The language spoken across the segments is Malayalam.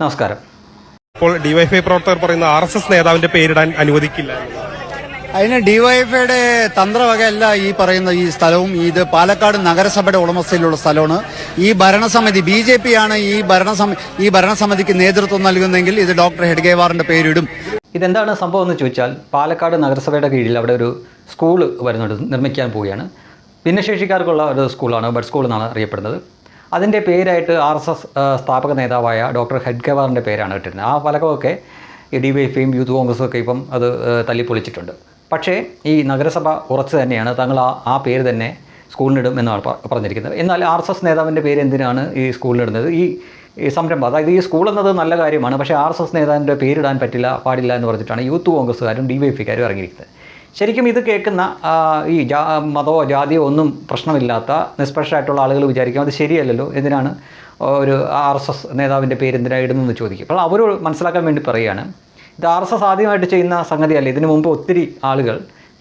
നമസ്കാരം. ഇപ്പോൾ ഡിവൈഫൈ പ്രവർത്തകർ പറയുന്ന ആർ എസ് എസ് നേതാവിന്റെ പേരിടാൻ അനുവദിക്കില്ല. അതിന് ഡിവൈഎഫ്ഐയുടെ തന്ത്രവകയല്ല ഈ പറയുന്ന ഈ സ്ഥലവും. ഇത് പാലക്കാട് നഗരസഭയുടെ ഉടമസ്ഥയിലുള്ള സ്ഥലമാണ്. ഈ ഭരണസമിതി ബി ജെ പി ആണ് ഈ ഭരണസമി ഈ ഭരണസമിതിക്ക് നേതൃത്വം നൽകുന്നതെങ്കിൽ ഇത് ഡോക്ടർ ഹെഡ്ഗേവാറിന്റെ പേരിടും. ഇതെന്താണ് സംഭവം എന്ന് ചോദിച്ചാൽ പാലക്കാട് നഗരസഭയുടെ കീഴിൽ അവിടെ ഒരു സ്കൂൾ വരുന്നുണ്ട് നിർമ്മിക്കാൻ പോവുകയാണ്. ഭിന്നശേഷിക്കാർക്കുള്ള ഒരു സ്കൂളാണ് ബഡ് സ്കൂൾ എന്നാണ് അറിയപ്പെടുന്നത്. അതിന്റെ പേരായിട്ട് ആർ എസ് എസ് സ്ഥാപക നേതാവായ ഡോക്ടർ ഹെഡ്ഗവാറിന്റെ പേരാണ് ഇട്ടിരുന്നത്. ആ ഫലകമൊക്കെ ഡി വൈ എഫും യൂത്ത് കോൺഗ്രസും ഒക്കെ ഇപ്പം അത് തല്ലിപ്പൊളിച്ചിട്ടുണ്ട് പക്ഷേ ഈ നഗരസഭ ഉറച്ചു തന്നെയാണ് തങ്ങൾ ആ ആ പേര് തന്നെ സ്കൂളിനിടും എന്നാണ് പറഞ്ഞിരിക്കുന്നത്. എന്നാൽ ആർ എസ് എസ് നേതാവിന്റെ പേര് എന്തിനാണ് ഈ സ്കൂളിനിടുന്നത്? ഈ സംരംഭം അതായത് ഈ സ്കൂൾ എന്നത് നല്ല കാര്യമാണ് പക്ഷേ ആർ എസ് എസ് നേതാവിന്റെ പേരിടാൻ പറ്റില്ല പാടില്ല എന്ന് പറഞ്ഞിട്ടാണ് യൂത്ത് കോൺഗ്രസ്സുകാരും ഡി വൈ എഫിക്കാരും ഇറങ്ങിയിരിക്കുന്നത്. ശരിക്കും ഇത് കേൾക്കുന്ന ഈ ജാ മതമോ ജാതിയോ ഒന്നും പ്രശ്നമില്ലാത്ത നിഷ്പക്ഷമായിട്ടുള്ള ആളുകൾ വിചാരിക്കും അത് ശരിയല്ലല്ലോ എന്തിനാണ് ഒരു ആർ എസ് എസ് നേതാവിന്റെ പേര് എന്തിനാണ് ഇടുന്നതെന്ന് ചോദിക്കും. അപ്പോൾ അവർ മനസ്സിലാക്കാൻ വേണ്ടി പറയുകയാണ് ഇത് ആർ എസ് എസ് ആദ്യമായിട്ട് ചെയ്യുന്ന സംഗതിയല്ല? ഇതിനു മുമ്പ് ഒത്തിരി ആളുകൾ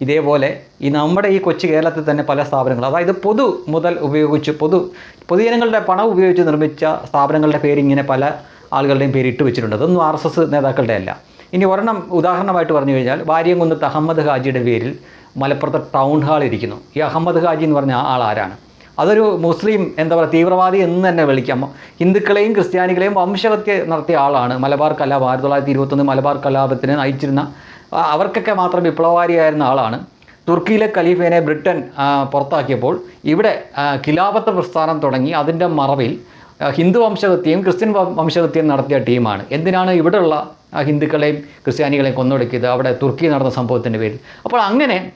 ഇതേപോലെ ഈ നമ്മുടെ ഈ കൊച്ചു കേരളത്തിൽ തന്നെ പല സ്ഥാപനങ്ങൾ അതായത് പൊതു മുതൽ ഉപയോഗിച്ച് പൊതു പൊതുജനങ്ങളുടെ പണം ഉപയോഗിച്ച് നിർമ്മിച്ച സ്ഥാപനങ്ങളുടെ പേര് ഇങ്ങനെ പല ആളുകളുടെയും പേര് ഇട്ട് വെച്ചിട്ടുണ്ട്. അതൊന്നും ആർ എസ് എസ് നേതാക്കളുടെ അല്ല ഇനി ഒരെണ്ണം ഉദാഹരണമായിട്ട് പറഞ്ഞു കഴിഞ്ഞാൽ വാര്യംകുന്നത്ത് അഹമ്മദ് ഹാജിയുടെ പേരിൽ മലപ്പുറത്ത് ടൗൺ ഹാൾ ഇരിക്കുന്നു. ഈ അഹമ്മദ് ഹാജി എന്ന് പറഞ്ഞ ആൾ ആരാണ്? അതൊരു മുസ്ലിം എന്താ പറയുക തീവ്രവാദി എന്ന് തന്നെ വിളിക്കാം. ഹിന്ദുക്കളെയും ക്രിസ്ത്യാനികളെയും വംശഹത്യ നടത്തിയ ആളാണ്. മലബാർ കലാപം ആയിരത്തി തൊള്ളായിരത്തി ഇരുപത്തൊന്ന് മലബാർ കലാപത്തിന് നയിച്ചിരുന്ന അവർക്കൊക്കെ മാത്രം വിപ്ലവകാരിയായിരുന്ന ആളാണ്. തുർക്കിയിലെ ഖലീഫേനെ ബ്രിട്ടൻ പുറത്താക്കിയപ്പോൾ ഇവിടെ ഖിലാഫത്ത് പ്രസ്ഥാനം തുടങ്ങി. അതിന്റെ മറവിൽ ഹിന്ദു വംശഹത്യയും ക്രിസ്ത്യൻ വംശഹത്യയും നടത്തിയ ടീമാണ്. എന്തിനാണ് ഇവിടെയുള്ള ഹിന്ദുക്കളെയും ക്രിസ്ത്യാനികളെയും കൊന്നൊടുക്കിയത്? അവിടെ തുർക്കി നടന്ന സംഭവത്തിന്റെ പേരിൽ. അപ്പോൾ അങ്ങനെ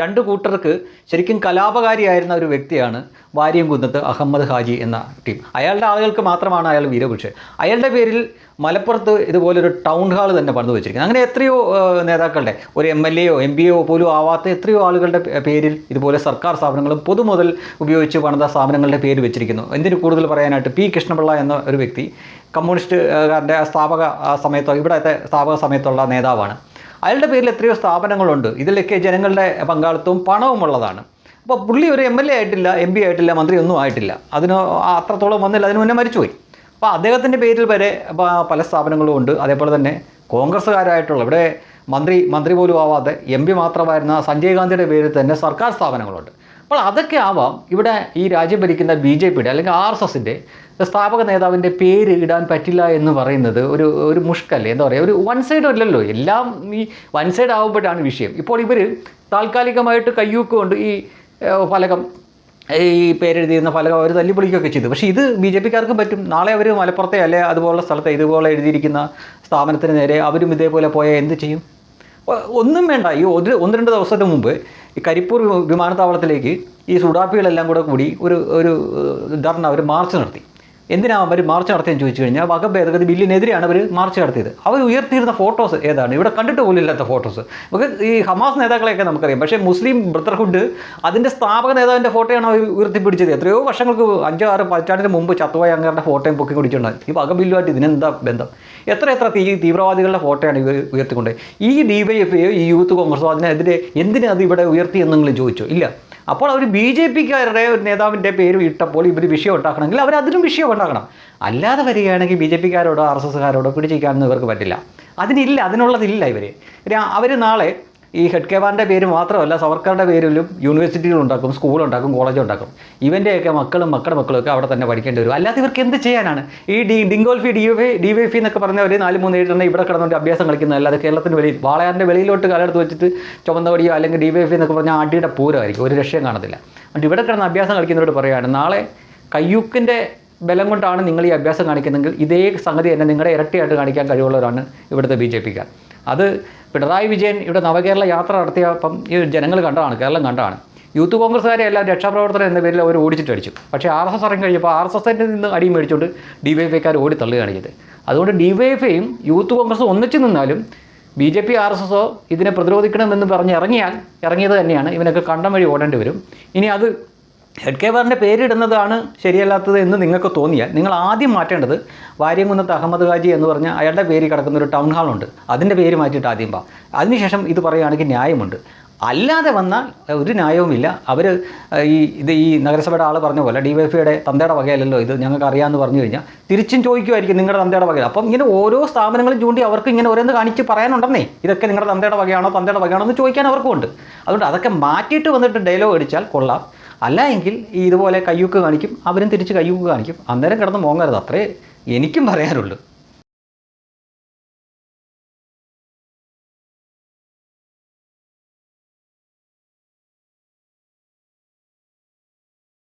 രണ്ട് കൂട്ടർക്ക് ശരിക്കും കലാപകാരിയായിരുന്ന ഒരു വ്യക്തിയാണ് വാര്യംകുന്നത്ത് അഹമ്മദ് ഹാജി എന്ന ടീം. അയാളുടെ ആളുകൾക്ക് മാത്രമാണ് അയാൾ വീരപുരുഷൻ. അയാളുടെ പേരിൽ മലപ്പുറത്ത് ഇതുപോലൊരു ടൗൺ ഹാൾ തന്നെ പണിതു വെച്ചിരിക്കുന്നത് അങ്ങനെ എത്രയോ നേതാക്കളുടെ ഒരു എം എൽ എയോ എം പിയോ പോലും ആവാത്ത എത്രയോ ആളുകളുടെ പേരിൽ ഇതുപോലെ സർക്കാർ സ്ഥാപനങ്ങളും പൊതുമുതൽ ഉപയോഗിച്ച് പണിത സ്ഥാപനങ്ങളുടെ പേര് വെച്ചിരിക്കുന്നു. എന്തിനു കൂടുതൽ പറയാനായിട്ട് പി കൃഷ്ണപിള്ള എന്ന ഒരു വ്യക്തി കമ്മ്യൂണിസ്റ്റുകാരുടെ സ്ഥാപക സമയത്തോ ഇവിടത്തെ സ്ഥാപക സമയത്തുള്ള നേതാവാണ്. അയാളുടെ പേരിൽ എത്രയോ സ്ഥാപനങ്ങളുണ്ട്. ഇതിലൊക്കെ ജനങ്ങളുടെ പങ്കാളിത്തവും പണവും ഉള്ളതാണ് അപ്പോൾ പുള്ളി ഒരു എം എൽ എ ആയിട്ടില്ല എം പി ആയിട്ടില്ല മന്ത്രി ഒന്നും ആയിട്ടില്ല. അതിന് അത്രത്തോളം വന്നില്ല അതിന് മുന്നേ മരിച്ചുപോയി. അപ്പോൾ അദ്ദേഹത്തിന്റെ പേരിൽ വരെ പല സ്ഥാപനങ്ങളും ഉണ്ട്. അതേപോലെ തന്നെ കോൺഗ്രസ്സുകാരായിട്ടുള്ള ഇവിടെ മന്ത്രി മന്ത്രി പോലും ആവാതെ എം പി മാത്രമായിരുന്ന സഞ്ജയ് ഗാന്ധിയുടെ പേരിൽ തന്നെ സർക്കാർ സ്ഥാപനങ്ങളുണ്ട്. അപ്പോൾ അതൊക്കെ ആവാം ഇവിടെ ഈ രാജ്യം ഭരിക്കുന്ന ബി ജെ പിയുടെ അല്ലെങ്കിൽ ആർ എസ് എസിന്റെ സ്ഥാപക നേതാവിന്റെ പേര് ഇടാൻ പറ്റില്ല എന്ന് പറയുന്നത് ഒരു ഒരു മുഷ്കല്ലേ എന്താ പറയുക ഒരു വൺ സൈഡ് അല്ലല്ലോ. എല്ലാം ഈ വൺ സൈഡ് ആവുമ്പോഴാണ് വിഷയം. ഇപ്പോൾ ഇവർ താൽക്കാലികമായിട്ട് കയ്യൂക്കുകൊണ്ട് ഈ ഏഹ്, ഫലകം ഈ പേരെഴുതിയിരുന്ന ഫലകം അവർ തല്ലിപ്പൊളിക്കുകയൊക്കെ ചെയ്തു. പക്ഷേ ഇത് ബി ജെ പിക്കാർക്കും പറ്റും. നാളെ അവർ മലപ്പുറത്തെ അല്ലെ അതുപോലുള്ള സ്ഥലത്തെ ഇതുപോലെ എഴുതിയിരിക്കുന്ന സ്ഥാപനത്തിന് നേരെ അവരും ഇതേപോലെ പോയാൽ എന്ത് ചെയ്യും? ഒന്നും വേണ്ട. ഈ ഒരു ഒന്ന് രണ്ട് ദിവസത്തിന് മുമ്പ് ഈ കരിപ്പൂർ വിമാനത്താവളത്തിലേക്ക് ഈ സുഡാപ്പികളെല്ലാം കൂടെ കൂടി ഒരു ഒരു ധർണ ഒരു മാർച്ച് നടത്തി. എന്തിനാ അവർ മാർച്ച് നടത്തിയെന്ന് ചോദിച്ചു കഴിഞ്ഞാൽ വക ഭേദഗതി ബില്ലിനെതിരെയാണ് അവർ മാർച്ച് നടത്തിയത്. അവർ ഉയർത്തിയിരുന്ന ഫോട്ടോസ് ഏതാണ്? ഇവിടെ കണ്ടിട്ട് പോലും ഇല്ലാത്ത ഫോട്ടോസ് നമുക്ക് ഈ ഹമാസ് നേതാക്കളെയൊക്കെ നമുക്കറിയാം. പക്ഷേ മുസ്ലിം ബ്രദർഹുഡ് അതിന്റെ സ്ഥാപക നേതാവിന്റെ ഫോട്ടോയാണ് അവർ ഉയർത്തിപ്പിടിച്ചത്. എത്രയോ വർഷങ്ങൾക്ക് അഞ്ചോ ആറ് പതിറ്റാണ്ടിന് മുമ്പ് ചത്തുവായ അങ്ങേരുടെ ഫോട്ടോയും പൊക്കി പിടിച്ചിട്ടുണ്ട് ഈ വക ബില്ലുമായിട്ട് ഇതിനെന്താ ബന്ധം? എത്ര എത്ര തീ തീവ്രവാദികളുടെ ഫോട്ടോയാണ് ഇവർ ഉയർത്തിക്കൊണ്ട്? ഈ ഡി വൈ എഫ് ഈ യൂത്ത് കോൺഗ്രസോ അതിനെതിരെ എന്തിനാണ് അത് ഇവിടെ ഉയർത്തി എന്നെങ്കിലും ചോദിച്ചോ? ഇല്ല. അപ്പോൾ അവർ ബി ജെ പിക്കാരുടെ ഒരു നേതാവിന്റെ പേര് ഇട്ടപ്പോൾ ഇവർ വിഷയം ഉണ്ടാക്കണമെങ്കിൽ അവർ അതിനും വിഷയം ഉണ്ടാക്കണം. അല്ലാതെ വരികയാണെങ്കിൽ ബി ജെ പിക്കാരോടോ ആർ എസ് എസ്സുകാരോടോ പിടിച്ചിരിക്കാനൊന്നും ഇവർക്ക് പറ്റില്ല. അതിനില്ല അതിനുള്ളതില്ല ഇവർ അവർ നാളെ ഈ ഹെഡ് കേവാറിന്റെ പേര് മാത്രമല്ല സവർക്കറുടെ പേരിലും യൂണിവേഴ്സിറ്റികൾ ഉണ്ടാക്കും സ്കൂൾ ഉണ്ടാക്കും കോളേജ് ഉണ്ടാക്കും ഇവന്റെയൊക്കെ മക്കളും മക്കളുടെ മക്കളും ഒക്കെ അവിടെ തന്നെ പഠിക്കേണ്ടി വരും. അല്ലാതെ ഇവർക്ക് എന്ത് ചെയ്യാനാണ്? ഈ D ഡിങ്കോൾഫി D F D Y F എന്നൊക്കെ പറഞ്ഞവർ നാല് മൂന്ന് ഏഴ് തന്നെ ഇവിടെ കിടന്നുകൊണ്ട് അഭ്യാസം കളിക്കുന്നത് അല്ലാതെ കേരളത്തിന് വെളിയിൽ വാളയാറിന്റെ വെളിയിലോട്ട് കാലെടുത്ത് വെച്ചിട്ട് ചുമന്ന അല്ലെങ്കിൽ ഡി വൈ എഫ് എന്നൊക്കെ പറഞ്ഞാൽ അടിയുടെ പൂരമായിരിക്കും. ഒരു രക്ഷയും കാണത്തില്ല. അതുകൊണ്ട് ഇവിടെ കിടന്ന് അഭ്യാസം കളിക്കുന്നവരോട് പറയുകയാണ് നാളെ കയ്യൂക്കിന്റെ ബലം കൊണ്ടാണ് നിങ്ങൾ ഈ അഭ്യാസം കാണിക്കുന്നതെങ്കിൽ ഇതേ സംഗതി തന്നെ നിങ്ങളുടെ ഇരട്ടിയായിട്ട് കാണിക്കാൻ കഴിവുള്ളവരാണ് ഇവിടുത്തെ ബി ജെ പിക്കാർ. അത് പിണറായി വിജയൻ ഇവിടെ നവകേരള യാത്ര നടത്തിയപ്പം ഈ ജനങ്ങൾ കണ്ടതാണ് കേരളം കണ്ടതാണ്. യൂത്ത് കോൺഗ്രസ്സുകാരെ എല്ലാം രക്ഷാപ്രവർത്തനം എന്ന പേരിൽ അവർ ഓടിച്ചിട്ട് അടിച്ചു. പക്ഷേ ആർ എസ് എസ് ഇറങ്ങി കഴിഞ്ഞപ്പോൾ ആർ എസ് എസിന്റെ നിന്ന് അടി മേടിച്ചുകൊണ്ട് ഡി വൈ എഫ്ഐക്കാർ ഓടി തള്ളുകയാണ് ചെയ്തത്. അതുകൊണ്ട് ഡി വൈ എഫ് ഐയും യൂത്ത് കോൺഗ്രസും ഒന്നിച്ചു നിന്നാലും B J P R S എസോ ഇതിനെ പ്രതിരോധിക്കണമെന്ന് പറഞ്ഞ് ഇറങ്ങിയാൽ ഇറങ്ങിയത് തന്നെയാണ്. ഇവനൊക്കെ കണ്ടം വഴി ഓടേണ്ടി വരും. ഇനി അത് ഹെഡ് കേവറിന്റെ പേരിടുന്നതാണ് ശരിയല്ലാത്തത് എന്ന് നിങ്ങൾക്ക് തോന്നിയാൽ നിങ്ങൾ ആദ്യം മാറ്റേണ്ടത് വാര്യംകുന്നത്ത് അഹമ്മദ് ഹാജി എന്ന് പറഞ്ഞ അയാളുടെ പേര് കിടക്കുന്ന ഒരു ടൗൺ ഹാളുണ്ട് അതിന്റെ പേര് മാറ്റിയിട്ട് ആദ്യം പാ അതിനുശേഷം ഇത് പറയുകയാണെങ്കിൽ ന്യായമുണ്ട്. അല്ലാതെ വന്നാൽ ഒരു ന്യായവുമില്ല. അവർ ഈ ഇത് ഈ നഗരസഭയുടെ ആൾ പറഞ്ഞ പോലെ ഡി വൈ തന്തയുടെ വകയല്ലല്ലോ ഇത് ഞങ്ങൾക്ക് അറിയാമെന്ന് പറഞ്ഞു കഴിഞ്ഞാൽ തിരിച്ചും ചോദിക്കുമായിരിക്കും നിങ്ങളുടെ തന്തയുടെ വകയിൽ. അപ്പം ഇങ്ങനെ ഓരോ സ്ഥാപനങ്ങളും ചൂണ്ടി അവർക്ക് ഇങ്ങനെ ഓരോന്ന് കാണിച്ച് പറയാനുണ്ടെന്നേ. ഇതൊക്കെ നിങ്ങളുടെ തന്തയുടെ വകയാണോ തന്തയുടെ വകയാണോ എന്ന് ചോദിക്കാൻ അവർക്കും ഉണ്ട് അതുകൊണ്ട് അതൊക്കെ മാറ്റിയിട്ട് വന്നിട്ട് ഡയലോഗ് അടിച്ചാൽ കൊള്ളാം. അല്ല എങ്കിൽ ഇതുപോലെ കയ്യൂക്ക് കാണിക്കും അവരും തിരിച്ച് കയ്യൂക്ക് കാണിക്കും. അന്നേരം കിടന്ന് മോങ്ങരുത്. അത്രേ എനിക്കും പറയാനുള്ളൂ.